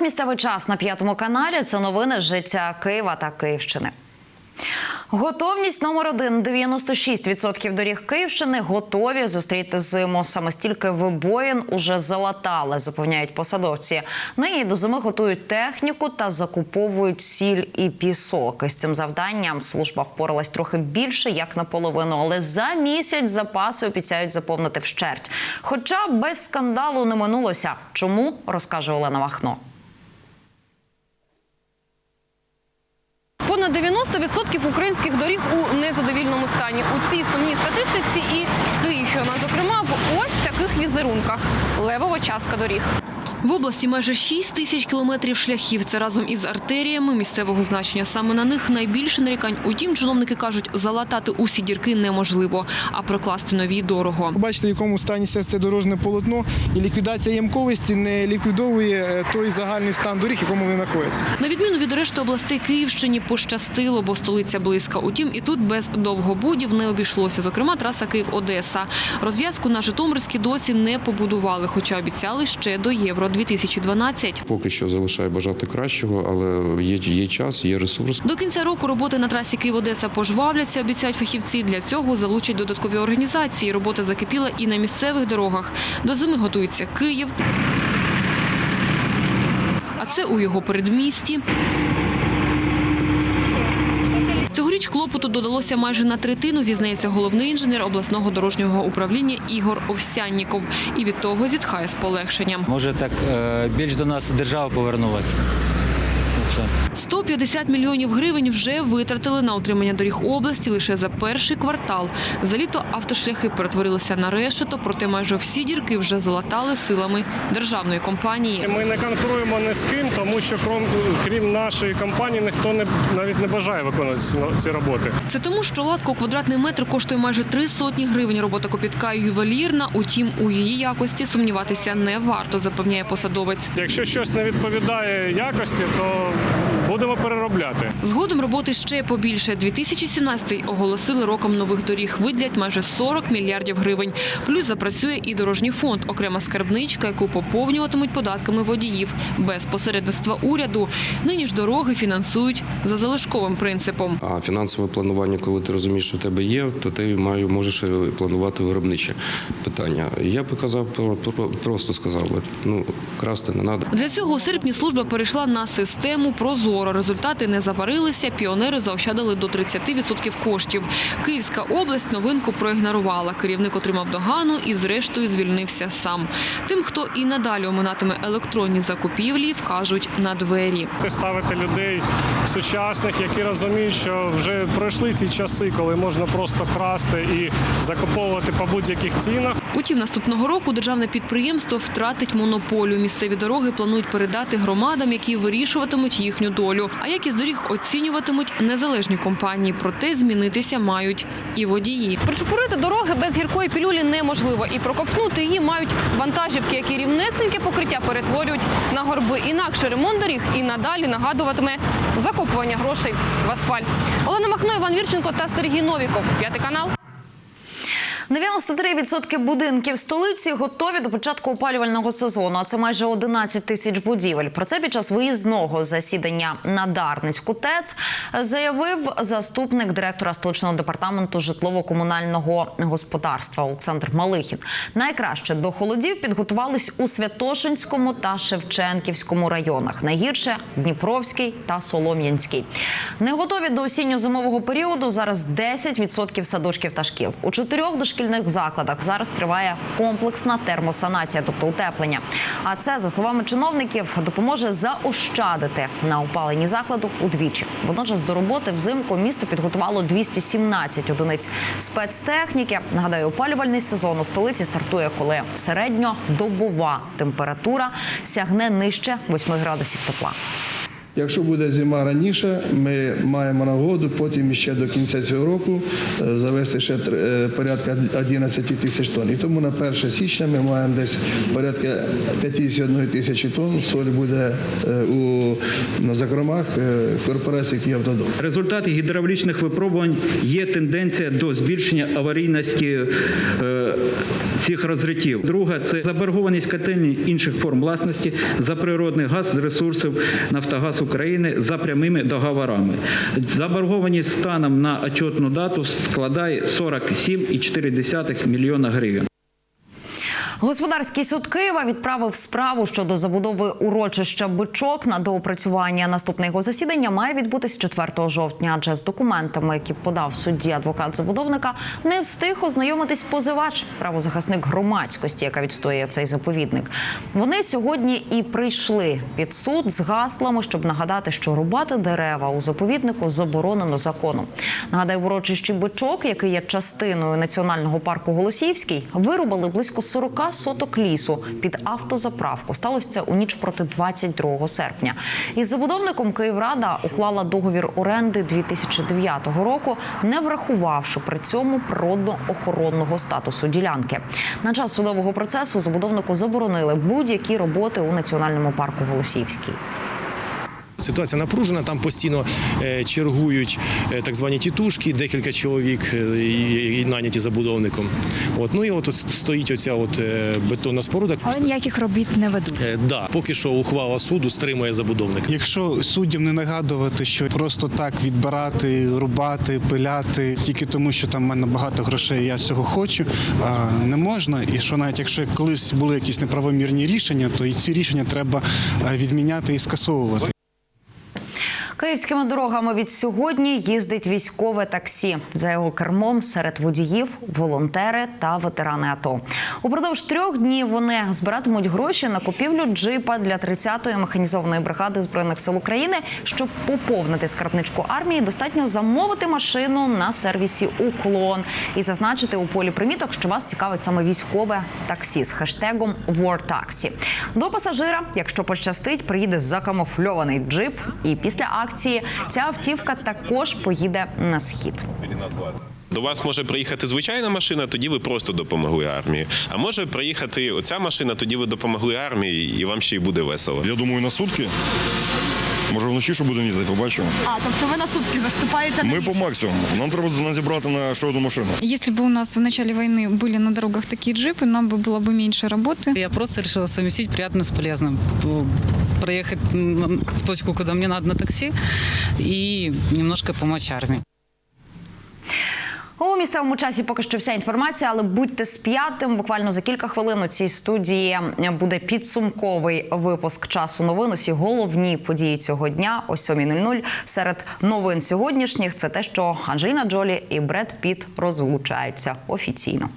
місцевий час на п'ятому каналі. Це новини життя Києва та Київщини. Готовність номер один 96% доріг Київщини готові зустріти зиму. Саме стільки вибоїн уже залатали, запевняють посадовці. Нині до зими готують техніку та закуповують сіль і пісок. Із цим завданням служба впоралась трохи більше, як наполовину, але за місяць запаси обіцяють заповнити вщерть. Хоча без скандалу не минулося. Чому розкаже Олена Махно. 90% українських доріг у незадовільному стані. У цій сумній статистиці і Київщина, зокрема, в ось таких візерунках левова частка доріг. В області майже 6 тисяч кілометрів шляхів. Це разом із артеріями місцевого значення. Саме на них найбільше нарікань. Утім, чиновники кажуть, залатати усі дірки неможливо, а прокласти нові дорого. Бачите, в якому стані це дорожне полотно, і ліквідація ямковості не ліквідовує е, той загальний стан доріг, в якому вони знаходяться. На відміну від решти областей Київщині пощастило, бо столиця близька. Утім, і тут без довгобудів не обійшлося. Зокрема, траса Київ-Одеса. Розв'язку на Житомирській досі не побудували, хоча обіцяли ще до Євро 2012. Поки що залишає бажати кращого, але є, є час, є ресурс. До кінця року роботи на трасі Київ-Одеса пожвавляться, обіцяють фахівці. Для цього залучать додаткові організації. Робота закипіла і на місцевих дорогах. До зими готується Київ. А це у його передмісті. Цьогоріч клопоту додалося майже на третину, зізнається головний інженер обласного дорожнього управління Ігор Овсянніков. І від того зітхає з полегшенням. Може, так е, більш до нас держава повернулася. Оце. 150 мільйонів гривень вже витратили на утримання доріг області лише за перший квартал. За літо автошляхи перетворилися на решето, проте майже всі дірки вже залатали силами державної компанії. Ми не конкуруємо ні з ким, тому що крім, крім нашої компанії ніхто не навіть не бажає виконувати ці- ці роботи. Це тому, що латка у квадратний метр коштує майже три сотні гривень. Робота копітка ювелірна, утім у її якості сумніватися не варто, запевняє посадовець. Якщо щось не відповідає якості, то будемо переробляти. Згодом роботи ще побільше. 2017 оголосили роком нових доріг. Виділять майже 40 мільярдів гривень. Плюс запрацює і дорожній фонд, окрема скарбничка, яку поповнюватимуть податками водіїв без посередництва уряду. Нині ж дороги фінансують за залишковим принципом. А фінансове планування, коли ти розумієш, що в тебе є, то ти маю, можеш планувати виробниче питання. Я би казав, про- про- просто сказав би, ну красти не треба. Для цього у серпні служба перейшла на систему Прозоро. Результати не заварилися. Піонери заощадили до 30% коштів. Київська область новинку проігнорувала. Керівник отримав догану і, зрештою, звільнився сам. Тим, хто і надалі оминатиме електронні закупівлі, вкажуть на двері. Ставити людей сучасних, які розуміють, що вже пройшли ці часи, коли можна просто красти і закуповувати по будь-яких цінах. Утім, наступного року державне підприємство втратить монополію. Місцеві дороги планують передати громадам, які вирішуватимуть їхню долю. А якість доріг оцінюватимуть незалежні компанії. Проте змінитися мають і водії. Причепурити дороги без гіркої пілюлі неможливо. І проковтнути її мають вантажівки, які рівнесеньке покриття перетворюють на горби. Інакше ремонт доріг і надалі нагадуватиме закопування грошей в асфальт. Олена Махно, Іван Вірченко та Сергій Новіков. П'ятий канал. 93% будинків столиці готові до початку опалювального сезону. А це майже 11 тисяч будівель. Про це під час виїзного засідання на Дарницьку ТЕЦ заявив заступник директора столичного департаменту житлово-комунального господарства Олександр Малихін. Найкраще до холодів підготувались у Святошинському та Шевченківському районах. Найгірше Дніпровський та Солом'янський. Не готові до осінньо-зимового періоду зараз 10% садочків та шкіл. У чотирьох дошкільних закладах зараз триває комплексна термосанація, тобто утеплення. А це, за словами чиновників, допоможе заощадити на опаленні закладу удвічі. Водночас до роботи взимку місто підготувало 217 одиниць спецтехніки. Нагадаю, опалювальний сезон у столиці стартує, коли середньодобова температура сягне нижче 8 градусів тепла. Якщо буде зима раніше, ми маємо нагоду потім ще до кінця цього року е, завести ще е, порядка 11 тисяч тонн. І тому на 1 січня ми маємо десь порядка 51 тисячі тонн. Соль буде е, у на закромах корпорації «Київдодом». Результати гідравлічних випробувань є тенденція до збільшення аварійності цих розриттів. Друга це заборгованість котельні інших форм власності за природний газ з ресурсів Нафтогаз України за прямими договорами. Заборгованість станом на отчетну дату складає 47,4 мільйона гривень. Господарський суд Києва відправив справу щодо забудови урочища бичок на доопрацювання. Наступне його засідання має відбутись 4 жовтня. Адже з документами, які подав судді адвокат забудовника, не встиг ознайомитись позивач, правозахисник громадськості, яка відстоює цей заповідник. Вони сьогодні і прийшли під суд з гаслами, щоб нагадати, що рубати дерева у заповіднику заборонено законом. Нагадаю, урочищі бичок, який є частиною національного парку Голосіївський, вирубали близько 40 соток лісу під автозаправку. Сталося це у ніч проти 22 серпня. Із забудовником Київрада уклала договір оренди 2009 року, не врахувавши при цьому природно-охоронного статусу ділянки. На час судового процесу забудовнику заборонили будь-які роботи у національному парку Голосіївський. Ситуація напружена, там постійно е, чергують е, так звані тітушки, декілька чоловік е, і, наняті забудовником. От, ну і от, стоїть оця от, бетонна споруда. Але ніяких робіт не ведуть. Е, да, поки що ухвала суду стримує забудовника. Якщо суддям не нагадувати, що просто так відбирати, рубати, пиляти, тільки тому, що там в мене багато грошей, я цього хочу, а, не можна. І що навіть якщо колись були якісь неправомірні рішення, то і ці рішення треба відміняти і скасовувати. Київськими дорогами від сьогодні їздить військове таксі. За його кермом серед водіїв волонтери та ветерани АТО. Упродовж трьох днів вони збиратимуть гроші на купівлю джипа для 30-ї механізованої бригади збройних сил України. Щоб поповнити скарбничку армії, достатньо замовити машину на сервісі Уклон і зазначити у полі приміток, що вас цікавить саме військове таксі з хештегом WarTaxi. До пасажира, якщо пощастить, приїде закамуфльований джип. І після акції ця автівка також поїде на схід. До вас може приїхати звичайна машина, тоді ви просто допомогли армії. А може приїхати оця машина, тоді ви допомогли армії, і вам ще й буде весело. Я думаю, на сутки. Може вночі що будемо їздити, побачимо. А тобто ви на сутки заступаєте Ми по максимуму. Нам треба назібрати на ще одну машину. Если бы у нас в начале войны были на дорогах такие джипы, нам бы было бы меньше работы. Я просто решила совместить приятное с полезным. Проехать в точку, куда мне надо на такси и немножко помочь армии. У місцевому часі поки що вся інформація, але будьте з п'ятим. Буквально за кілька хвилин у цій студії буде підсумковий випуск часу новин. Усі головні події цього дня о 7.00. Серед новин сьогоднішніх це те, що Анджеліна Джолі і Бред Піт розлучаються офіційно.